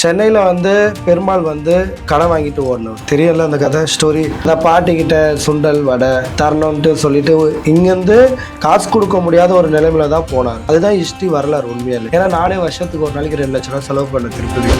சென்னையில் வந்து பெருமாள் வந்து கடன் வாங்கிட்டு ஓடணும். தெரியல அந்த கதை ஸ்டோரி இந்த பாட்டிக்கிட்ட சுண்டல் வடை தரணும்ட்டு சொல்லிட்டு இங்கேருந்து காசு கொடுக்க முடியாத ஒரு நிலைமையில தான் போனார். அதுதான் ஹிஸ்ட்ரி வரலாறு உண்மையில. ஏன்னா நாலே வருஷத்துக்கு ஒரு நாளைக்கு ரெண்டு லட்ச ரூபா செலவு பண்ண திருப்பதி.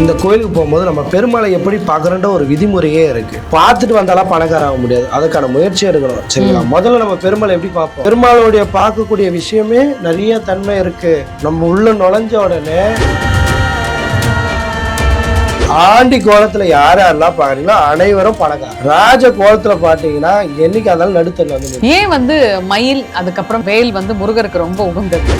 இந்த கோயிலுக்கு போகும்போது நம்ம பெருமாளை எப்படி பார்க்கறன்ற ஒரு விதிமுறையே இருக்கு. பார்த்துட்டு வந்தாலும் பணக்கார ஆக முடியாது. அதுக்கான முயற்சி எடுக்கணும். சரிங்களா? முதல்ல நம்ம பெருமாளை எப்படி பார்ப்போம்? பெருமாளுடைய பார்க்கக்கூடிய விஷயமே நிறைய தன்மை இருக்கு. நம்ம உள்ள நுழைஞ்ச உடனே ஆண்டி கோலத்துல யார் யாரெல்லாம் பாக்குறீங்களோ அனைவரும் பணக்கார ராஜ கோலத்துல பாத்தீங்கன்னா என்னைக்கு இருந்தாலும் நடுத்தரில் வந்து. ஏன் வந்து மயில் அதுக்கப்புறம் வேல் வந்து முருகருக்கு ரொம்ப உகந்தது?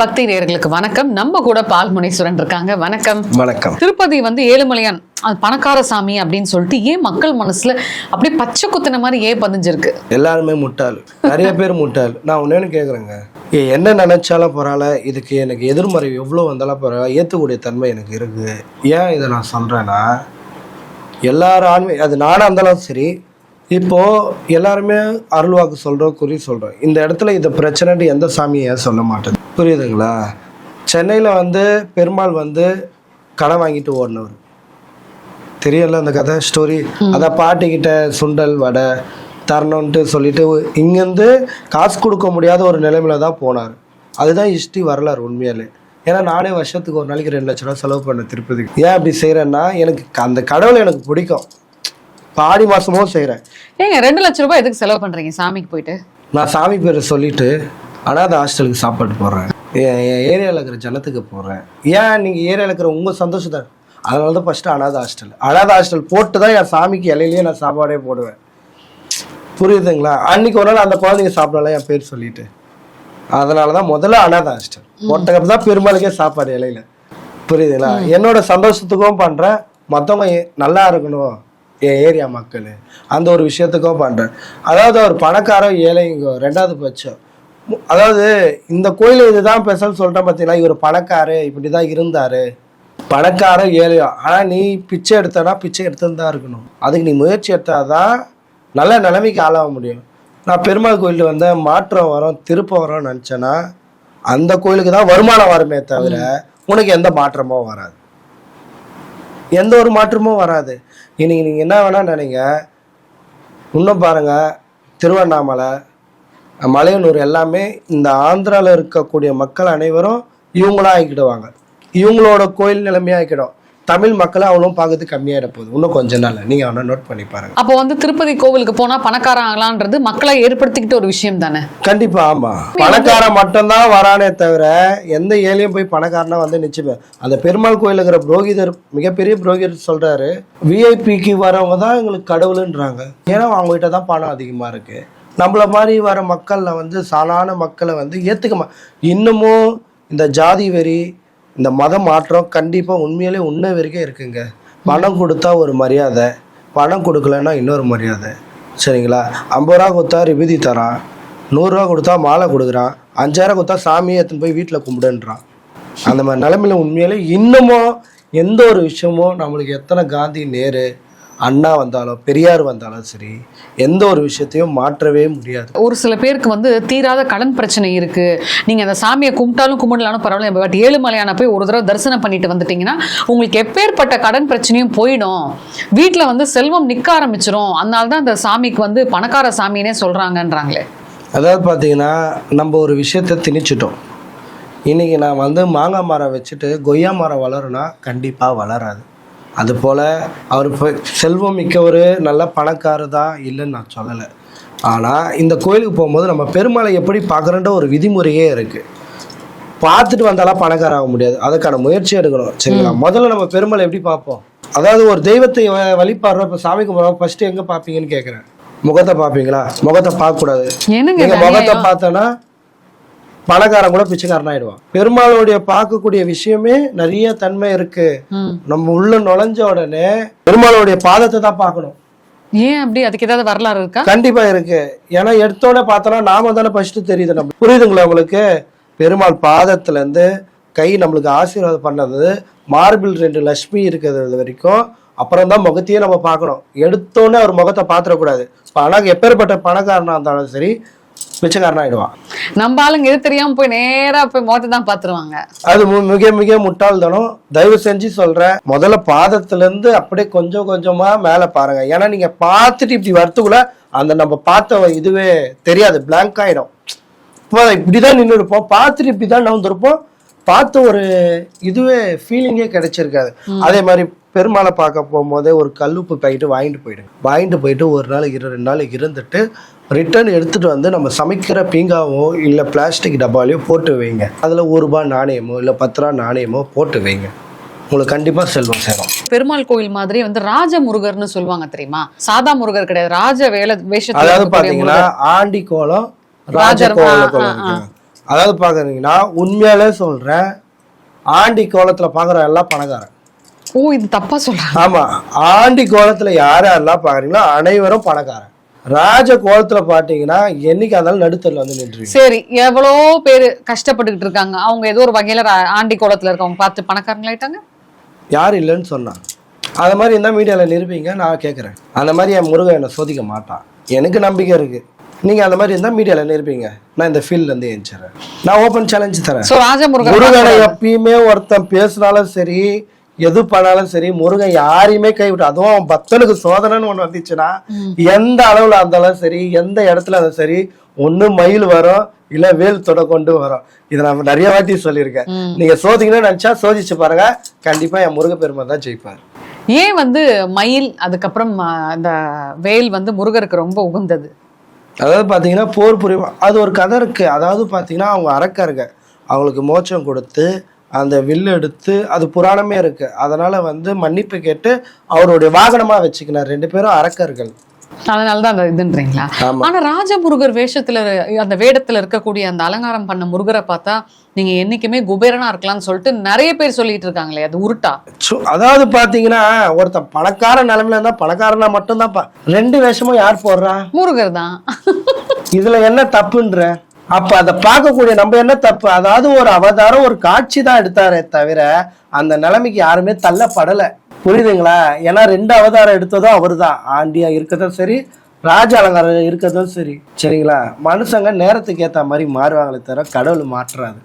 பக்தி நேயர்களுக்கு வணக்கம். நம்ம கூட பால் முனீஸ்வரன் இருக்காங்க. வணக்கம். வணக்கம். திருப்பதி வந்து ஏழுமலையான் அது பணக்கார சாமி அப்படின்னு சொல்லிட்டு ஏன் மக்கள் மனசுல அப்படியே பச்சை குத்துன மாதிரி ஏன் பதிஞ்சிருக்கு? எல்லாருமே முட்டாள். நிறைய பேர் முட்டாள். நான் ஒன்னேன்னு கேட்குறேங்க என்ன நினைச்சாலும் பரவாயில்ல. இதுக்கு எனக்கு எதிர்மறை எவ்வளோ வந்தாலும் பரவாயில்ல. ஏற்றக்கூடிய தன்மை எனக்கு இருக்கு. ஏன் இதை நான் சொல்கிறேன்னா எல்லாரும் ஆன்மீ அது நானாக இருந்தாலும் சரி இப்போ எல்லாருமே அருள்வாக்கு சொல்கிறோம் குறி சொல்கிறோம் இந்த இடத்துல இந்த பிரச்சனைட்டு எந்த சாமியும் ஏன் சொல்ல மாட்டேது? புரியுதுங்களா? சென்னையில் வந்து பெருமாள் வந்து கடன் வாங்கிட்டு ஓடினவர். தெரியல அந்த கதை ஸ்டோரி அதான் பாட்டிக்கிட்ட சுண்டல் வடை தரணும்ட்டு சொல்லிட்டு இங்கேருந்து காசு கொடுக்க முடியாத ஒரு நிலைமையில தான் போனார். அதுதான் ஹிஸ்ட்ரி வரலாறு உண்மையாலே. ஏன்னா நானே வருஷத்துக்கு ஒரு நாளைக்கு ரெண்டு லட்ச ரூபா செலவு பண்ண திருப்பதிக்கு. ஏன் அப்படி செய்கிறேன்னா எனக்கு அந்த கடவுளை எனக்கு பிடிக்கும். பாடி மாசமும் செய்கிறேன் ஏங்க ரெண்டு லட்ச ரூபாய் எதுக்கு செலவு பண்றீங்க சாமிக்கு போயிட்டு? நான் சாமி பேரை சொல்லிட்டு அனாதை ஹாஸ்டலுக்கு சாப்பாடு போடுறேன். என் ஏரியாவில் இருக்கிற ஜனத்துக்கு போடுறேன். ஏன் நீங்கள் ஏரியாவில் இருக்கிற உங்கள் சந்தோஷத்தை? அதனால தான் ஃபஸ்ட்டு அனாதை ஹாஸ்டல். அனாதை ஹாஸ்டல் போட்டு தான் என் சாமிக்கு இலையிலேயே நான் சாப்பாடே போடுவேன். புரியுதுங்களா? அன்னைக்கு ஒரு நாள் அந்த குழந்தைங்க சாப்பிடல என் பேர் சொல்லிட்டு. அதனால தான் முதல்ல அனாதை ஹாஸ்டல். போட்டக்கப்புறம் தான் பெருமாளுக்கே சாப்பாடு இலையில. புரியுதுங்களா? என்னோட சந்தோஷத்துக்கும் பண்ணுறேன் மற்றவங்க நல்லா இருக்கணும் என் ஏரியா மக்கள். அந்த ஒரு விஷயத்துக்கும் பண்ணுறேன் அதாவது ஒரு பணக்காரன் ஏழைங்க ரெண்டாவது பட்சம் அதாவது இந்த கோயில் இதுதான் ஸ்பெஷல் சொல்லிட்டேன் பார்த்தீங்களா இவர் பணக்காரு இப்படி தான் இருந்தார். பணக்கார ஏழையோ. ஆனால் நீ பிச்சை எடுத்தனா பிச்சை எடுத்துன்னு தான் இருக்கணும். அதுக்கு நீ முயற்சி எடுத்தாதான் நல்ல நிலைமைக்கு ஆளாக முடியும். நான் பெருமாள் கோயிலுக்கு வந்த மாற்றம் வரும் திருப்பம் வரும்னு நினச்சேன்னா அந்த கோயிலுக்கு தான் வருமானம் வருமே தவிர உனக்கு எந்த மாற்றமும் வராது. எந்த ஒரு மாற்றமும் வராது. இன்னைக்கு நீங்கள் என்ன வேணா நினைங்க. இன்னும் பாருங்க திருவண்ணாமலை மலையனூர் எல்லாமே இந்த ஆந்திராவில் இருக்கக்கூடிய மக்கள் அனைவரும் இவங்களா ஆக்கிடுவாங்க இவங்களோட கோயில் நிலைமையாக ஆக்கிடும் தமிழ் மக்களை அவளும் பார்க்கறது கம்மியாயிட போகுது. இன்னும் கொஞ்ச நாள் நீங்கள் அவனை நோட் பண்ணி பாருங்க. அப்போ வந்து திருப்பதி கோவிலுக்கு போனா பணக்காரன் ஆகலான்றது மக்களை ஏற்படுத்திக்கிட்ட ஒரு விஷயம் தானே? கண்டிப்பா ஆமா. பணக்காரன் மட்டும்தான் வரானே தவிர எந்த ஏழையும் போய் பணக்காரனா வந்து நிச்சயம் அந்த பெருமாள் கோயில் இருக்கிற புரோகிதர் மிகப்பெரிய புரோகிதர் சொல்றாரு விஐபிக்கு வரவங்க தான் எங்களுக்கு கடவுளுன்றாங்க. ஏன்னா அவங்க கிட்ட தான் பணம் அதிகமா இருக்கு. நம்மள மாதிரி வர மக்களில் வந்து சாதாரண மக்களை வந்து ஏற்றுக்க இன்னமும் இந்த ஜாதி வெறி இந்த மத மாற்றம் கண்டிப்பாக உண்மையிலே உண்மை வரைக்கும் இருக்குங்க. பணம் கொடுத்தா ஒரு மரியாதை பணம் கொடுக்கலன்னா இன்னொரு மரியாதை. சரிங்களா? ஐம்பது ரூபா கொடுத்தா விபூதி தரான் நூறுரூவா கொடுத்தா மாலை கொடுக்குறான் அஞ்சாயிரம் கொடுத்தா சாமியை எடுத்துன்னு போய் வீட்டில் கும்பிடுன்றான். அந்த மாதிரி நிலமையில உண்மையிலே இன்னமும் எந்த ஒரு விஷயமும் நம்மளுக்கு எத்தனை காந்தி நேரு அண்ணா வந்தாலும் பெரியார் வந்தாலும் சரி எந்த ஒரு விஷயத்தையும் மாற்றவே முடியாது. ஒரு சில பேருக்கு வந்து தீராத கடன் பிரச்சனை இருக்கு. நீங்க அந்த சாமியை கும்பிட்டாலும் கும்பிடலாலும் பரவாயில்ல பட் ஏழுமலையான போய் ஒரு தடவை தரிசனம் பண்ணிட்டு வந்துட்டீங்கன்னா உங்களுக்கு எப்பேற்பட்ட கடன் பிரச்சனையும் போயிடும். வீட்டில் வந்து செல்வம் நிக்க ஆரம்பிச்சிரும். அதனால தான் அந்த சாமிக்கு வந்து பணக்கார சாமினே சொல்றாங்கன்றாங்களே. அதாவது பார்த்தீங்கன்னா நம்ம ஒரு விஷயத்தை திணிச்சிட்டோம். இன்னைக்கு நான் வந்து மாங்காய் மரம் வச்சுட்டு கொய்யா மரம் வளருனா கண்டிப்பாக வளராது. அதுபோல் அவர் இப்போ செல்வம் மிக்கவர் நல்ல பணக்காரர் தான் இல்லைன்னு நான் சொல்லலை. ஆனால் இந்த கோயிலுக்கு போகும்போது நம்ம பெருமாளை எப்படி பார்க்குறன்ற ஒரு விதிமுறையே இருக்குது பார்த்துட்டு வந்தாலும் பணக்கார ஆக முடியாது. அதுக்கான முயற்சி எடுக்கணும். சரிங்களா? முதல்ல நம்ம பெருமாளை எப்படி பார்ப்போம்? அதாவது ஒரு தெய்வத்தை வழிபாடுறோம். இப்போ சாமி கும்பிட்றோம் ஃபர்ஸ்ட் எங்கே பார்ப்பீங்கன்னு கேட்குறேன் முகத்தை பார்ப்பீங்களா? முகத்தை பார்க்கக்கூடாது. என்னங்க நீங்க இது முகத்தை? பார்த்தோன்னா பணக்காரன் கூட பிச்சைக்காரன் ஆயிடுவான் பெருமாளுடைய பார்க்கக்கூடிய விஷயமே நிறைய தன்மை இருக்கு. நம்ம உள்ள நுழைஞ்ச உடனே பெருமாளுடைய பாதத்தை தான் பார்க்கணும். ஏன் அப்படி? அதுக்கு ஏதாவது வரலாறு இருக்கா? கண்டிப்பா இருக்கு. ஏன்னா எடுத்தோட பார்த்தோன்னா நாம தானே ஃபர்ஸ்ட் தெரியுது நம்ம. புரியுதுங்களா உங்களுக்கு? பெருமாள் பாதத்துல இருந்து கை நம்மளுக்கு ஆசீர்வாதம் பண்ணது. மார்பிள் ரெண்டு லட்சுமி இருக்கிறது வரைக்கும் அப்புறம் தான் முகத்தையே நம்ம பார்க்கணும். எடுத்தோன்னே அவர் முகத்தை பார்த்துடக்கூடாது. பணம் எப்பேற்பட்ட பணக்காரனாக இருந்தாலும் சரி பிச்சைக்காரனா ஆயிடுவான் நம்ம ஆளுங்க எது தெரியாம போய் நேரா போய் முகத்தை தான் பாத்துருவாங்க அது மிக மிக முட்டாள்தனம் தயவு செஞ்சு சொல்றேன் முதல்ல பாதத்துல இருந்து அப்படியே கொஞ்சம் கொஞ்சமா மேல பாருங்க. ஏன்னா நீங்க பார்த்துட்டு இப்படி வரத்துக்குள்ள அந்த நம்ம பார்த்த இதுவே தெரியாது blank ஆயிடும். இப்போ இப்படிதான் நின்று இருப்போம் பார்த்துட்டு இப்படிதான் நவுந்திருப்போம் பார்த்து ஒரு இதுவே ஃபீலிங்கே கிடைச்சிருக்காது. அதே மாதிரி பெருமாளை பார்க்க போகும்போதே ஒரு கல்லுப்பு பாக்கெட்டு வாங்கிட்டு போயிடுங்க. வாங்கிட்டு போயிட்டு ஒரு நாள் இரு ரெண்டு நாள் இருந்துட்டு ரிட்டர்ன் எடுத்துட்டு வந்து நம்ம சமைக்கிற பீங்காவோ இல்லை பிளாஸ்டிக் டப்பாலையோ போட்டு வைங்க. அதில் ஒரு ரூபாய் நாணயமோ இல்லை பத்து ரூபா நாணயமோ போட்டு வைங்க. உங்களுக்கு கண்டிப்பாக செல்வம் சேரும். பெருமாள் கோயில் மாதிரி வந்து ராஜ முருகர்னு சொல்லுவாங்க தெரியுமா? சாதா முருகர் கிடையாது. ராஜ வேல வேஷத்துல அதாவது பாத்தீங்கன்னா ஆண்டி கோலம் ராஜ கோலம். அதாவது பாக்குறீங்கன்னா உண்மையாலே சொல்றேன் ஆண்டி கோலத்துல பாக்குற எல்லாம் பணக்காரன். ஓ இது தப்பா சொல்றாங்க. ஆமா ஆண்டி கோலத்துல யார் யாரெல்லாம் பாக்குறீங்களோ அனைவரும் பணக்காரன் ராஜ கோலத்துல பாத்தீங்கன்னா என்னைக்கு இருந்தாலும் நடுத்தரில் வந்து நின்றுவீங்க? சரி எவ்வளோ பேர் கஷ்டப்பட்டுக்கிட்டு இருக்காங்க. அவங்க ஏதோ ஒரு வகையில ஆண்டி கோலத்துல இருக்கவங்க பார்த்து பணக்காரங்களாயிட்டாங்க யார் இல்லைன்னு சொன்னான் அந்த மாதிரி இருந்தால் மீடியாவில் நிரூபிங்க நான் கேட்குறேன் அந்த மாதிரி என் முருகன் என்னை சோதிக்க மாட்டான். எனக்கு நம்பிக்கை இருக்கு. நீங்க அந்த மாதிரி இருந்தால் மீடியாவில் நிரூபிங்க. நான் இந்த ஃபீல்ட்ல இருந்து எழுந்துறேன் நான் ஓப்பன் சேலஞ்சு தரேன். முருகனை எப்பயுமே ஒருத்தன் பேசினாலும் சரி எது பண்ணாலும் சரி முருகன் யாரையுமே கைவிட்டு அதுவும் பக்தனுக்கு சோதனைன்னு ஒண்ணு வந்துச்சுன்னா எந்த அளவுல இருந்தாலும் சரி எந்த இடத்துல இருந்தாலும் சரி ஒண்ணு மயில் வரும் இல்ல வேல் தொட கொண்டு வரும். இதை நான் நிறைய வாட்டி சொல்லியிருக்கேன். நீங்க சோதிக்கணும்னு நினைச்சா சோதிச்சு பாருங்க. கண்டிப்பா என் முருக பெருமை தான் ஜெயிப்பார். ஏன் வந்து மயில் அதுக்கப்புறம் ஆ, இந்த வேல் வந்து முருகருக்கு ரொம்ப உகந்தது? அதாவது பாத்தீங்கன்னா போர் புரியும் அது ஒரு கதை இருக்கு. அதாவது பாத்தீங்கன்னா அவங்க அரக்கருங்க அவங்களுக்கு மோட்சம் கொடுத்து அந்த வில்லு எடுத்து அது புராணமே இருக்கு. அதனால வந்து மன்னிப்பு கேட்டு அவருடைய வாகனமா வச்சுக்கினார். ரெண்டு பேரும் அரக்கர்கள். அதனாலதான் அந்த இதுன்றீங்களா. ஆனா ராஜமுருகர் வேஷத்துல அந்த வேடத்துல இருக்கக்கூடிய அந்த அலங்காரம் பண்ண முருகரை பார்த்தா நீங்க என்னைக்குமே குபேரனா இருக்கலாம்னு சொல்லிட்டு நிறைய பேர் சொல்லிட்டு இருக்காங்களே அது உருட்டா? அதாவது பாத்தீங்கன்னா ஒருத்தன் பணக்கார நிலைமையில இருந்தா பணக்காரனா மட்டும்தான் ரெண்டு வேஷமும் யார் போடுறா? முருகர் தான் இதுல என்ன தப்புன்ற? அப்ப அதை பார்க்கக்கூடிய நம்ம என்ன தப்பு? அதாவது ஒரு அவதாரம் ஒரு காட்சி தான் எடுத்தாரே தவிர அந்த நிலைமைக்கு யாருமே தள்ளப்படல. புரியுதுங்களா? ஏன்னா ரெண்டு அவதாரம் எடுத்ததும் அவர்தான். ஆண்டியா இருக்கதும் சரி ராஜ அலங்காரம் இருக்கதும் சரி. சரிங்களா? மனுஷங்க நேரத்துக்கு ஏத்த மாதிரி மாறுவாங்களே தவிர கடவுள் மாற்றாது.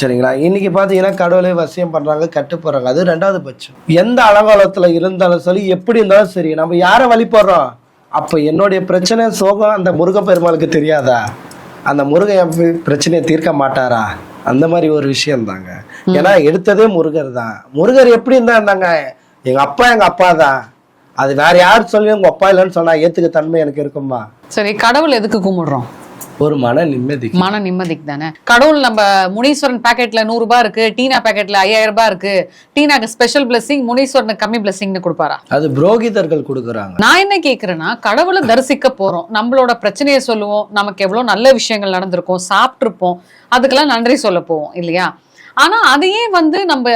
சரிங்களா? இன்னைக்கு பாத்தீங்கன்னா கடவுளே வசியம் பண்றாங்க கட்டு அது ரெண்டாவது பட்சம். எந்த அலங்காலத்துல இருந்தாலும் சரி எப்படி இருந்தாலும் சரி நம்ம யாரை வழிபடுறோம்? அப்ப என்னுடைய பிரச்சனை சோகம் அந்த முருகப்பெருமாளுக்கு தெரியாதா? அந்த முருகன் என் பிரச்சனையை தீர்க்க மாட்டாரா? அந்த மாதிரி ஒரு விஷயம் தாங்க ஏன்னா எடுத்ததே முருகர் தான். முருகர் எப்படி இருந்தா இருந்தாங்க? எங்க அப்பா எங்க அப்பா தான். அது வேற யார் சொல்லி உங்க அப்பா இல்லைன்னு சொன்னா ஏத்துக்க தன்மை எனக்கு இருக்குமா? சரி கடவுள் எதுக்கு கும்பிடுறோம்? ஒரு மன நிம்மதி. மன நிம்மதிக்கு தானே? கடவுள் நம்ம முனீஸ்வரன் பாக்கெட்ல நூறு ரூபாய் இருக்கு டீனா பாக்கெட்ல ஐயாயிரம் ரூபாய் இருக்கு. டீனாக்கு ஸ்பெஷல் பிளஸிங் முனீஸ்வரனுக்கு கம்மி பிளஸிங்னு கொடுப்பாரா? அது புரோகிதர்கள் கொடுக்குறாங்க. நான் என்ன கேக்குறேன்னா கடவுளை தரிசிக்க போறோம். நம்மளோட பிரச்சனையை சொல்லுவோம். நமக்கு எவ்வளவு நல்ல விஷயங்கள் நடந்திருக்கும் சாப்பிட்டிருப்போம். அதுக்கெல்லாம் நன்றி சொல்ல போவோம் இல்லையா? ஆனா அதையே வந்து நம்ம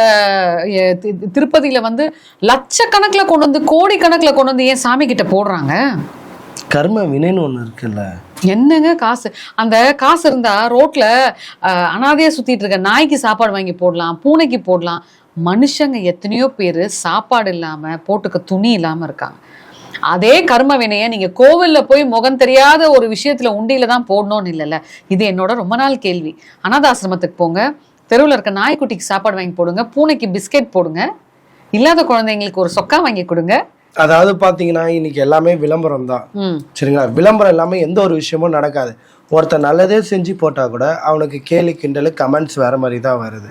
திருப்பதியில வந்து லட்சக்கணக்குல கொண்டு வந்து கோடி கணக்குல கொண்டு வந்து ஏன் சாமி கிட்ட போடுறாங்க? கர்ம வினைன்னு ஒன்று இருக்குல்ல. என்னங்க காசு? அந்த காசு இருந்தா ரோட்ல அனாதையா சுத்திட்டு இருக்க நாய்க்கு சாப்பாடு வாங்கி போடலாம் பூனைக்கு போடலாம். மனுஷங்க எத்தனையோ பேர் சாப்பாடு இல்லாம போட்டுக்க துணி இல்லாம இருக்காங்க. அதே கர்ம வினைய நீங்க கோவில்ல போய் முகம் தெரியாத ஒரு விஷயத்துல உண்டியில தான் போடணும்னு இல்லைல்ல? இது என்னோட ரொம்ப நாள் கேள்வி. அனாதாசிரமத்துக்கு போங்க. தெருவில் இருக்க நாய்க்குட்டிக்கு சாப்பாடு வாங்கி போடுங்க. பூனைக்கு பிஸ்கெட் போடுங்க. இல்லாத குழந்தைங்களுக்கு ஒரு சொக்கா வாங்கி கொடுங்க. அதாவது பாத்தீங்கன்னா இன்னைக்கு எல்லாமே விளம்பரம் தான் சரிங்களா? விளம்பரம் இல்லாம எந்த ஒரு விஷயமும் நடக்காது. ஒருத்தன் நல்லதே செஞ்சு போட்டா கூட அவனுக்கு கேலி கிண்டல் கமெண்ட்ஸ் வேற மாதிரி தான் வருது.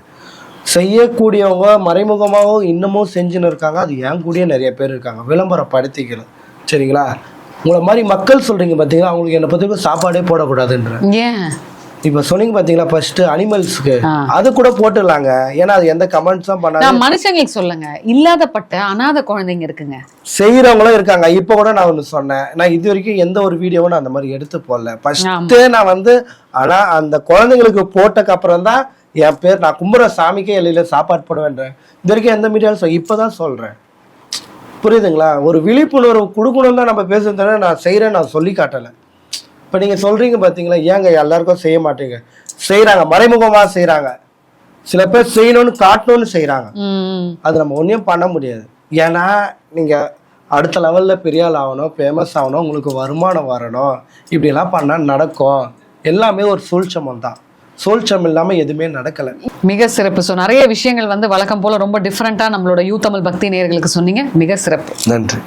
செய்யக்கூடியவங்க மறைமுகமாகவும் இன்னமும் செஞ்சுன்னு இருக்காங்க. அது ஏன் கூடயே நிறைய பேர் இருக்காங்க. விளம்பரம் படுத்திக்கணும் சரிங்களா? உங்களை மாதிரி மக்கள் சொல்றீங்க பார்த்தீங்களா அவங்களுக்கு என்னை பத்தி சாப்பாடே போடக்கூடாதுன்ற. இப்போ சொன்னீங்க பார்த்தீங்களா ஃபர்ஸ்ட் அனிமல்ஸ்க்கு. அது கூட போட்டுடலாங்க. ஏன்னா அது எந்த கமெண்ட்ஸும் பண்ணாது நான் மனுஷங்களுக்கு சொல்லுங்க. இல்லாதப்பட்ட அனாதை குழந்தைங்க இருக்குங்க. செய்யறவங்களும் இருக்காங்க. இப்போ கூட நான் ஒன்று சொன்னேன். நான் இது வரைக்கும் எந்த ஒரு வீடியோவும் நான் அந்த மாதிரி எடுத்து போடல. ஃபர்ஸ்ட்டு நான் வந்து ஆனா அந்த குழந்தைங்களுக்கு போட்டக்கு அப்புறம் தான் என் பேர் நான் கும்புற சாமிக்கே எல்லையில சாப்பாடு போடுவேன்றேன் இது வரைக்கும் எந்த மீடியாவும் சொல் இப்போதான் சொல்றேன். புரியுதுங்களா? ஒரு விழிப்புணர்வு கொடுக்கணும் தான் நம்ம பேசுறதுனால நான் செய்கிறேன் நான் சொல்லி காட்டலை. இப்போ நீங்கள் சொல்கிறீங்க பார்த்தீங்களா ஏங்க எல்லாருக்கும் செய்ய மாட்டீங்க? செய்கிறாங்க மறைமுகமாக செய்கிறாங்க சில பேர் செய்யணும்னு காட்டணும்னு செய்கிறாங்க அது நம்ம ஒன்றும் பண்ண முடியாது. ஏன்னா நீங்கள் அடுத்த லெவலில் பெரிய ஆள் ஆகணும் ஃபேமஸ் ஆகணும் உங்களுக்கு வருமானம் வரணும். இப்படிலாம் பண்ணால் நடக்கும். எல்லாமே ஒரு சூழ்ச்சமம் தான். சூழ்ச்சம் இல்லாமல் எதுவுமே நடக்கலை. மிக சிறப்பு. ஸோ நிறைய விஷயங்கள் வந்து வழக்கம் போல ரொம்ப டிஃப்ரெண்ட்டாக நம்மளோட யூ தமிழ் பக்தி நேயர்களுக்கு சொன்னீங்க. மிக சிறப்பு. நன்றி.